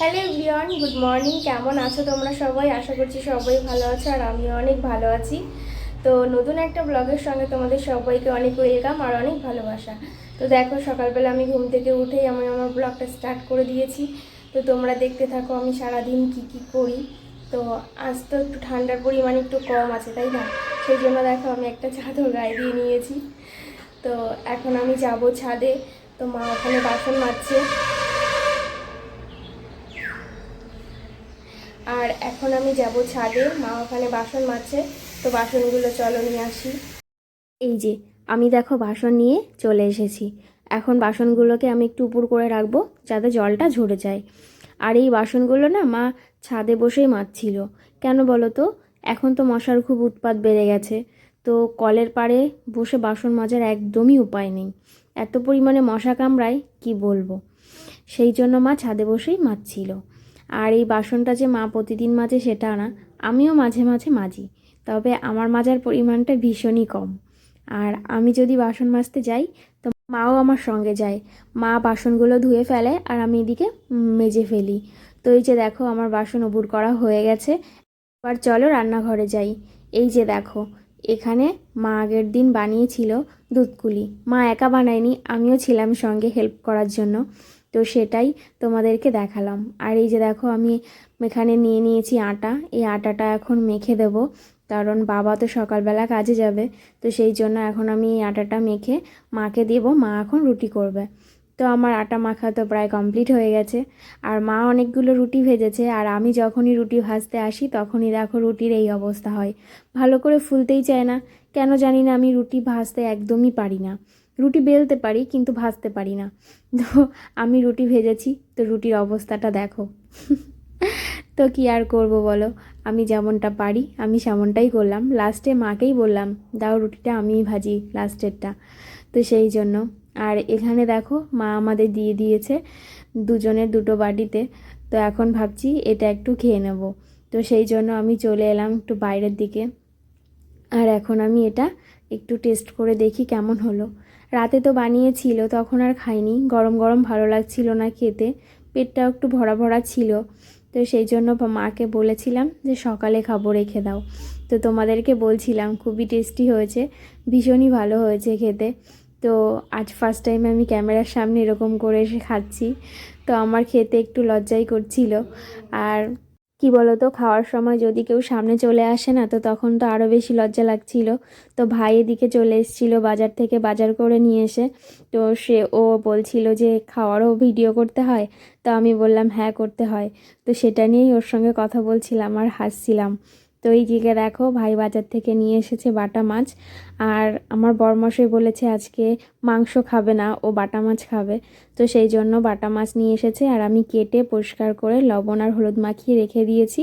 Hello everyone, good morning. কেমন আছো তোমরা সবাই? আশা করছি সবাই ভালো আছো আর আমি অনেক ভালো আছি। তো নতুন একটা ব্লগের সঙ্গে তোমাদের সবাইকে অনেক ওয়েলকাম আর অনেক ভালোবাসা। তো দেখো, সকালবেলা আমি ঘুম থেকে উঠেই আমি আমার ব্লগটা স্টার্ট করে দিয়েছি। তো তোমরা দেখতে থাকো আমি সারাদিন কি কি করি। তো আজ তো একটু ঠান্ডার পরিমাণ একটু কম আছে, তাই না? সেই জন্য দেখো আমি একটা চাদর গায়ে দিয়ে নিয়েছি। তো এখন আমি যাব ছাদে। তো মা ওখানে বাসন মাজছে। আর এখন আমি যাব ছাদে। মা ওখানে বাসন মাজছে। তো বাসনগুলো চলো নিয়ে আসি। এই যে, আমি দেখো বাসন নিয়ে চলে এসেছি। এখন বাসনগুলোকে আমি একটু উপর করে রাখব যাতে জলটা ঝরে যায়। আর এই বাসনগুলো না মা ছাদে বসেই মাজছিল। কেন বলো তো? এখন তো মশার খুব উৎপাত বেড়ে গেছে। তো কলের পাড়ে বসে বাসন মাজার একদমই উপায় নেই। এত পরিমাণে মশা কামড়ায় কি বলব? সেই জন্য মা ছাদে বসেই মাজছিল। আর এই বাসনটা যে মা প্রতিদিন মাজে সেটা না, আমিও মাঝে মাঝে মাজি। তবে আমার মাজার পরিমাণটা ভীষণই কম। আর আমি যদি বাসন মাজতে যাই, তো মাও আমার সঙ্গে যায়। মা বাসনগুলো ধুয়ে ফেলে আর আমি এদিকে মেজে ফেলি। তো এই যে দেখো, আমার বাসন উবুর করা হয়ে গেছে। এবার চলো রান্নাঘরে যাই। এই যে দেখো, এখানে মা আগের দিন বানিয়েছিল দুধকুলি মা একা বানায়নি, আমিও ছিলাম সঙ্গে হেল্প করার জন্য। তো সেটাই তোমাদেরকে দেখালাম। আর এই যে দেখো, আমি এখানে নিয়ে নিয়েছি আটা। এই আটাটা এখন মেখে দেব, কারণ বাবা তো সকালবেলা কাজে যাবে। তো সেই জন্য এখন আমি এই আটাটা মেখে মাকে দেব, মা এখন রুটি করবে। তো আমার আটা মাখা তো প্রায় কমপ্লিট হয়ে গেছে। আর মা অনেকগুলো রুটি ভেজেছে, আর আমি যখনই রুটি ভাজতে আসি, তখনই দেখো রুটির এই অবস্থা হয়। ভালো করে ফুলতেই চায় না। কেন জানি না আমি রুটি ভাজতে একদমই পারি না। রুটি বেলতে পারি, কিন্তু ভাজতে পারি না। তো আমি রুটি ভেজেছি, তো রুটির অবস্থাটা দেখো। তো কি আর করব বলো? আমি যেমনটা পারি, আমি সেমনটাই করলাম। লাস্টে মাকেই বললাম, দাও রুটিটা, আমিই ভাজি লাস্টেরটা। তো সেই জন্য। আর এখানে দেখো, মা আমাদের দিয়ে দিয়েছে দুজনের দুটো বাটিতে। তো এখন ভাবছি এটা একটু খেয়ে নেব। তো সেই জন্য আমি চলে এলাম একটু বাইরের দিকে। আর এখন আমি এটা একটু টেস্ট করে দেখি কেমন হলো। রাতে তো বানিয়েছিল, তখন আর খাইনি। গরম গরম ভালো লাগছিল না খেতে, পেটটাও একটু ভরা ভরা ছিল। তো সেই জন্য মাকে বলেছিলাম যে সকালে খাব, রেখে দাও। তো তোমাদেরকে বলছিলাম, খুবই টেস্টি হয়েছে, ভীষণই ভালো হয়েছে খেতে। তো আজ ফার্স্ট টাইম আমি ক্যামেরার সামনে এরকম করে এসে খাচ্ছি। তো আমার খেতে একটু লজ্জাই করছিল। আর কি বলতো, খাওয়ার সময় যদি কেউ সামনে চলে আসে না, তো তখন তো আরও বেশি লজ্জা লাগছিল। তো ভাই এদিকে চলে এসেছিল বাজার থেকে বাজার করে নিয়ে এসে। তো সে, ও বলছিল যে, খাওয়ারও ভিডিও করতে হয়? তো আমি বললাম হ্যাঁ করতে হয়। তো সেটা নিয়েই ওর সঙ্গে কথা বলছিলাম আর হাসছিলাম। তো এই দিকে দেখো, ভাই বাজার থেকে নিয়ে এসেছে বাটা মাছ। আর আমার বরমশাই বলেছে আজকে মাংস খাবে না, ও বাটা মাছ খাবে। তো সেই জন্য বাটা মাছ নিয়ে এসেছে, আর আমি কেটে পরিষ্কার করে লবণ আর হলুদ মাখিয়ে রেখে দিয়েছি।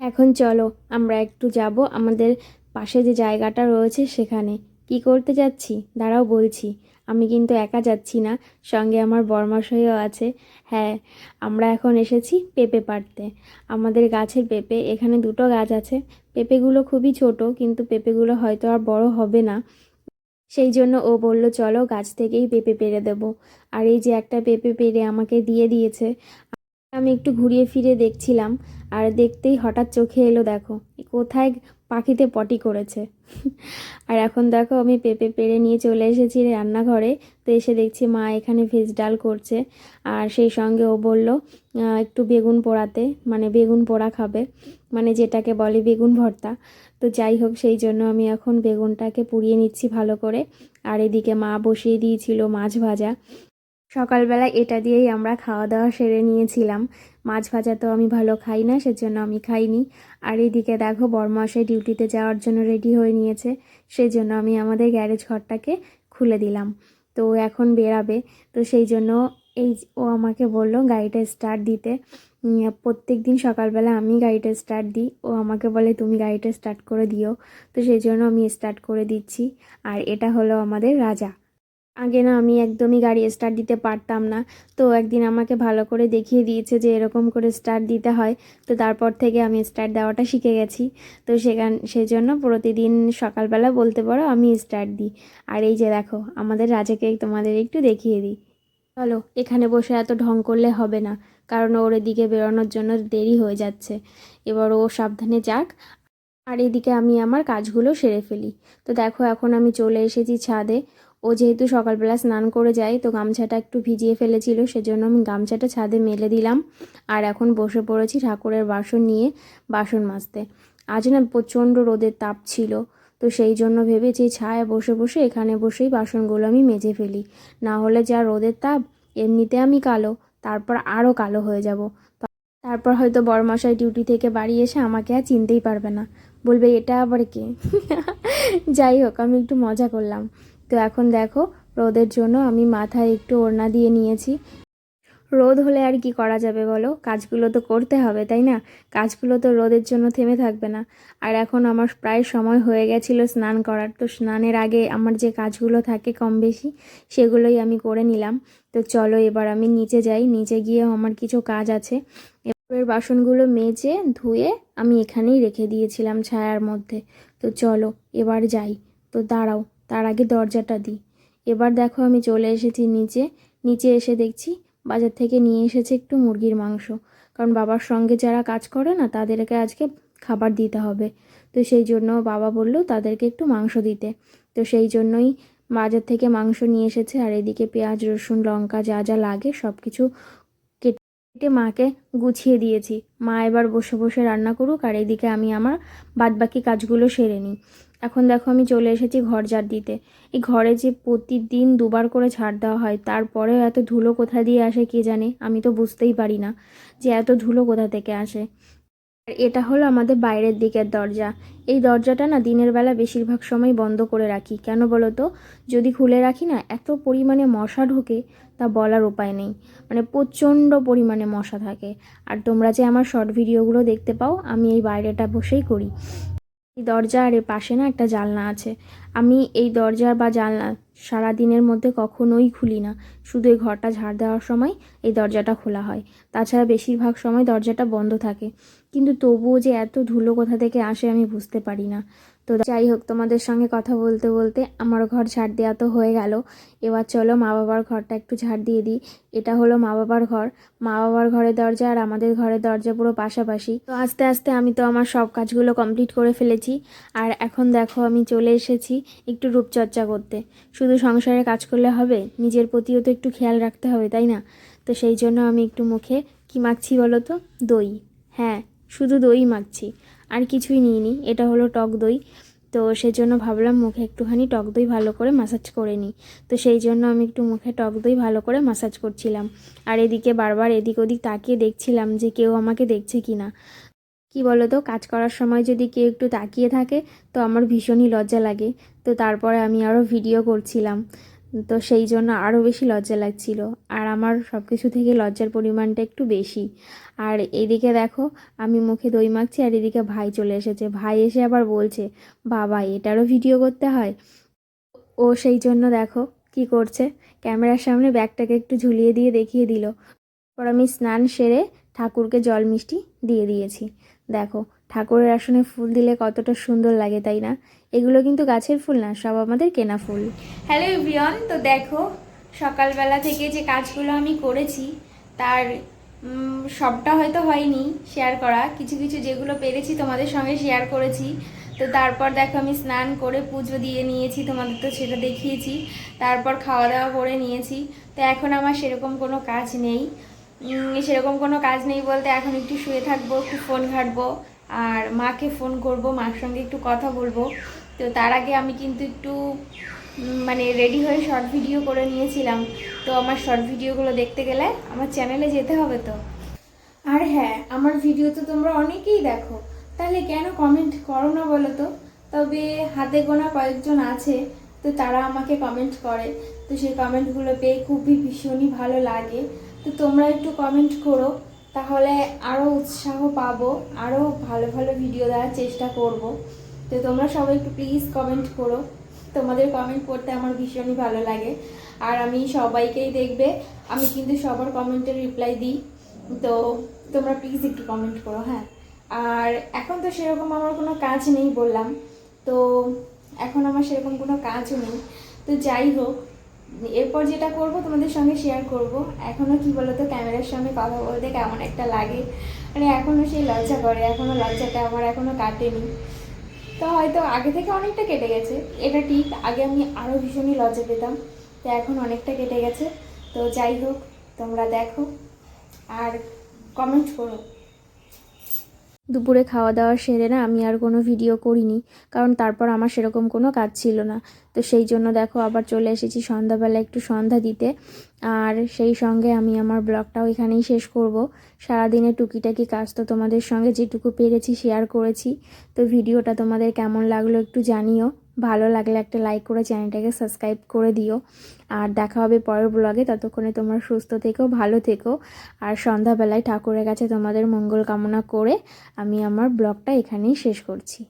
এখন চলো, আমরা একটু যাব। আমাদের পাশে যে জায়গাটা রয়েছে সেখানে। কি করতে যাচ্ছি? দাঁড়াও বলছি। আমি কিন্তু একা যাচ্ছি না, সঙ্গে আমার বরমাশাইও আছে। হ্যাঁ আমরা এখন এসেছি পেঁপে পাড়তে। আমাদের গাছের পেঁপে, এখানে দুটো গাছ আছে। পেঁপেগুলো খুবই ছোট, কিন্তু পেঁপেগুলো হয়তো আর বড় হবে না। সেই জন্য ও বলল, চলো গাছ থেকেই পেঁপে পেরে দেবো। আর এই যে একটা পেঁপে পেরে আমাকে দিয়ে দিয়েছে, আমি একটু ঘুরিয়ে ফিরে দেখছিলাম। আর দেখতেই হঠাৎ চোখে এলো, দেখো। কোথায় পাখিতে পটি করেছে। আর এখন দেখো আমি পেঁপে পেরে নিয়ে চলে এসেছি রান্নাঘরে। তো এসে দেখছি মা এখানে ভেজ ডাল করছে। আর সেই সঙ্গে ও বলল একটু বেগুন পোড়াতে। মানে বেগুন পোড়া খাবে। মানে যেটাকে বলে বেগুন ভর্তা। তো যাই হোক, সেই জন্য আমি এখন বেগুনটাকে পুড়িয়ে নিচ্ছি ভালো করে। আর এদিকে মা বসিয়ে দিয়েছিল মাছ ভাজা। সকালবেলা এটা দিয়েই আমরা খাওয়া দাওয়া সেরে নিয়েছিলাম। মাছ ভাজা তো আমি ভালো খাই না, সেজন্য আমি খাইনি। আর এইদিকে দেখো বরমাসাই ডিউটিতে যাওয়ার জন্য রেডি হয়ে নিয়েছে সেই জন্য আমি আমাদের গ্যারেজ ঘরটাকে খুলে দিলাম। তো এখন বেরাবে, তো সেই জন্য এই ও আমাকে বলল, গাড়িটা স্টার্ট দিতে। প্রত্যেক দিন সকালবেলা আমি গাড়িটা স্টার্ট দিই। ও আমাকে বলে, তুমি গাড়িটা স্টার্ট করে দিও। তো সেই জন্য আমি স্টার্ট করে দিচ্ছি। আর এটা হলো আমাদের রাজা। আগে না আমি একদমই গাড়ি স্টার্ট দিতে পারতাম না। তো একদিন আমাকে ভালো করে দেখিয়ে দিয়েছে যে এরকম করে স্টার্ট দিতে হয়। তো তারপর থেকে আমি স্টার্ট দেওয়াটা শিখে গেছি। তো সেখান সেই জন্য প্রতিদিন সকালবেলা বলতে পারো আমি স্টার্ট দিই। আর এই যে দেখো, আমাদের রাজাকে তোমাদের একটু দেখিয়ে দিই। চলো, এখানে বসে এত ঢং করলে হবে না। কারণ ওর এদিকে বেরোনোর জন্য দেরি হয়ে যাচ্ছে। এবার ও সাবধানে যাক। আর এদিকে আমি আমার কাজগুলো সেরে ফেলি। তো দেখো, এখন আমি চলে এসেছি ছাদে। ও যেহেতু সকালবেলা স্নান করে যায়, তো গামছাটা একটু ভিজিয়ে ফেলেছিল, সেজন্য আমি গামছাটা ছাদে মেলে দিলাম। আর এখন বসে পড়েছি ঠাকুরের বাসন নিয়ে বাসন মাজতে। আজ না প্রচণ্ড রোদের তাপ ছিল, তো সেই জন্য ভেবেছি ছায়া বসে বসে এখানে বসেই বাসনগুলো আমি মেজে ফেলি। না হলে যা রোদের তাপ, এমনিতে আমি কালো, তারপর আরও কালো হয়ে যাব। তারপর হয়তো বড়মশাই ডিউটি থেকে বাড়ি এসে আমাকে আর চিনতেই পারবে না। বলবে, এটা আবার কে? যাই হোক, আমি একটু মজা করলাম। তো এখন দেখো, রোদের জন্য আমি মাথায় একটু ওড়না দিয়ে নিয়েছি। রোদ হলে আর কি করা যাবে বলো? কাজগুলো তো করতে হবে, তাই না? কাজগুলো তো রোদের জন্য থেমে থাকবে না। আর এখন আমার প্রায় সময় হয়ে গেছিল স্নান করার। তো স্নানের আগে আমার যে কাজগুলো থাকে কম বেশি, সেগুলোই আমি করে নিলাম। তো চলো এবার আমি নিচে যাই। নিচে গিয়ে আমার কিছু কাজ আছে। এবার বাসনগুলো মেজে, ধুয়ে আমি এখানেই রেখে দিয়েছিলাম ছায়ার মধ্যে। তো চলো এবার যাই। তো দাঁড়াও। তার আগে দরজাটা দিই। এবার দেখো আমি চলে এসেছি নিচে। নিচে এসে দেখছি বাজার থেকে নিয়ে এসেছে একটু মুরগির মাংস। কারণ বাবার সঙ্গে যারা কাজ করে না, তাদেরকে আজকে খাবার দিতে হবে। তো সেই জন্য বাবা বলল তাদেরকে একটু মাংস দিতে। তো সেই জন্যই বাজার থেকে মাংস নিয়ে এসেছে। আর এদিকে পেঁয়াজ, রসুন, লঙ্কা যা যা লাগে সব কিছু কেটে মাকে গুছিয়ে দিয়েছি। মা এবার বসে বসে রান্না করুক আর এদিকে আমি আমার বাদবাকি কাজগুলো সেরে নিই। এখন দেখো আমি চলে এসেছি ঘর ঝাড় দিতে। এই ঘরে যে প্রতিদিন দুবার করে ঝাড় দেওয়া হয়, তারপরেও এত ধুলো কোথা দিয়ে আসে কে জানে? আমি তো বুঝতেই পারি না যে এত ধুলো কোথা থেকে আসে। আর এটা হলো আমাদের বাইরের দিকের দরজা। এই দরজাটা না দিনের বেলা বেশিরভাগ সময় বন্ধ করে রাখি। কেন বলো তো? যদি খুলে রাখি না, এত পরিমাণে মশা ঢোকে তা বলার উপায় নেই। মানে প্রচণ্ড পরিমাণে মশা থাকে। আর তোমরা যে আমার শর্ট ভিডিওগুলো দেখতে পাও, আমি এই বাইরেটা বসেই করি। এই দরজা আর পাশে না একটা জানলা আছে। আমি এই দরজা বা জানলা সারা দিনের মধ্যে কখনোই খুলি না। শুধু এই ঘরটা ঝাড় দেওয়ার সময় এই দরজাটা খোলা হয়। তাছাড়া বেশিরভাগ সময় দরজাটা বন্ধ থাকে। কিন্তু তবুও যে এত ধুলো কোথা থেকে আসে আমি বুঝতে পারি না। তো যাই হোক, তোমাদের সঙ্গে কথা বলতে বলতে আমার ঘর ঝাড় দেওয়া তো হয়ে গেল। এবার চলো মা বাবার ঘরটা একটু ঝাড় দিয়ে দিই। এটা হলো মা বাবার ঘর। মা বাবার ঘরের দরজা আর আমাদের ঘরের দরজা পুরো পাশাপাশি। তো আস্তে আস্তে আমি তো আমার সব কাজগুলো কমপ্লিট করে ফেলেছি। আর এখন দেখো আমি চলে এসেছি একটু রূপচর্চা করতে। শুধু সংসারে কাজ করলে হবে? নিজের প্রতিও তো একটু খেয়াল রাখতে হবে, তাই না? তো সেই জন্য আমি একটু মুখে কি মাখছি বলো তো? দই। হ্যাঁ শুধু দই মাখছি। আর কিছুই নিইনি। এটা হলো টক দই। তো সেজন্য ভাবলাম মুখে একটুখানি টক দই ভালো করে মাসাজ করে নিই। তো সেই জন্য আমি একটু মুখে টক দই ভালো করে মাসাজ করছিলাম। আর এদিকে বারবার এদিক ওদিক তাকিয়ে দেখছিলাম যে কেউ আমাকে দেখছে কি না কি বলো তো কাজ করার সময় যদি কেউ একটু তাকিয়ে থাকে, তো আমার ভীষণই লজ্জা লাগে। তো তারপরে আমি আরও ভিডিও করছিলাম। তো সেই জন্য আরও বেশি লজ্জা লাগছিল। আর আমার সব কিছু থেকে লজ্জার পরিমাণটা একটু বেশি। আর এদিকে দেখো, আমি মুখে দই মাখছি আর এদিকে ভাই চলে এসেছে। ভাই এসে আবার বলছে, বাবা, এটারও ভিডিও করতে হয়? ও সেই জন্য দেখো, কি করছে? ক্যামেরার সামনে ব্যাগটাকে একটু ঝুলিয়ে দিয়ে দেখিয়ে দিল। পর আমি স্নান সেরে ঠাকুরকে জল মিষ্টি দিয়ে দিয়েছি। দেখো ঠাকুরের আসনে ফুল দিলে কতটা সুন্দর লাগে, তাই না? এগুলো কিন্তু গাছের ফুল না, সব আমাদের কেনা ফুল। হ্যালো এভরিওয়ান তো দেখো, সকালবেলা থেকে যে কাজগুলো আমি করেছি, তার সবটা হয়তো হয়নি শেয়ার করা। কিছু কিছু যেগুলো পেরেছি তোমাদের সঙ্গে শেয়ার করেছি। তো তারপর দেখো আমি স্নান করে পুজো দিয়ে নিয়েছি, তোমাদের তো সেটা দেখিয়েছি। তারপর খাওয়া দাওয়া করে নিয়েছি। তো এখন আমার সেরকম কোনো কাজ নেই। সেরকম কোনো কাজ নেই বলতে এখন একটু শুয়ে থাকব, একটু ফোন ঘাঁটবো। আর মাকে ফোন করব, মার সঙ্গে একটু কথা বলব। তো তার আগে আমি কিন্তু একটু মানে রেডি হয়ে শর্ট ভিডিও করে নিয়েছিলাম। তো আমার শর্ট ভিডিওগুলো দেখতে গেলে আমার চ্যানেলে যেতে হবে তো? আর হ্যাঁ আমার ভিডিও তো তোমরা অনেকেই দেখো। তাহলে কেন কমেন্ট করো না বলো তো? তবে হাতে গোনা কয়েকজন আছে, তো তারা আমাকে কমেন্ট করে। তো সেই কমেন্টগুলো পেয়ে খুবই ভীষণই ভালো লাগে। তো তোমরা একটু কমেন্ট করো। তাহলে আরও উৎসাহ পাবো আরও ভালো ভালো ভিডিও দেওয়ার চেষ্টা করব। তো তোমরা সবাই একটু প্লিজ কমেন্ট করো। তোমাদের কমেন্ট পড়তে আমার ভীষণই ভালো লাগে। আর আমি সবাইকেই দেখবে, আমি কিন্তু সবার কমেন্টের রিপ্লাই দিই। তো তোমরা প্লিজ একটু কমেন্ট করো হ্যাঁ। আর এখন তো সেরকম আমার কোনো কাজ নেই বললাম। তো এখন আমার সেরকম কোনো কাজও নেই। তো যাই হোক এরপর যেটা করব, তোমাদের সঙ্গে শেয়ার করব। এখনও কি বলো তো ক্যামেরার সঙ্গে কথা বলতে কেমন একটা লাগে। মানে এখনও সেই লজ্জা করে এখনও লজ্জাটা আমার এখনও কাটেনি। তো হয়তো আগে থেকে অনেকটা কেটে গেছে। এটা ঠিক, আগে আমি আরও ভীষণই লজ্জা পেতাম। তো এখন অনেকটা কেটে গেছে। তো যাই হোক, তোমরা দেখো। আর কমেন্ট করো। দুপুরে খাওয়া দাওয়া সেরে না আমি আর কোনো ভিডিও করিনি, কারণ তারপর আমার সেরকম কোনো কাজ ছিল না। তো সেই জন্য দেখো আবার চলে এসেছি সন্ধ্যাবেলা একটু সন্ধ্যা দিতে, আর সেই সঙ্গে আমি আমার ব্লগটাও এখানেই শেষ করব। সারাদিনে টুকিটাকি কাজ তো তোমাদের সঙ্গে যেটুকু পেরেছি শেয়ার করেছি। তো ভিডিওটা তোমাদের কেমন লাগল একটু জানিও। ভালো লাগলে একটা লাইক করে চ্যানেলটাকে সাবস্ক্রাইব করে দিও। আর দেখা হবে পরের ব্লগে ততক্ষণে তোমার সুস্থ থেকো, ভালো থেকো। আর সন্ধ্যাবেলায় ঠাকুরের কাছে তোমাদের মঙ্গল কামনা করে আমি আমার ব্লগটা এখানেই শেষ করছি।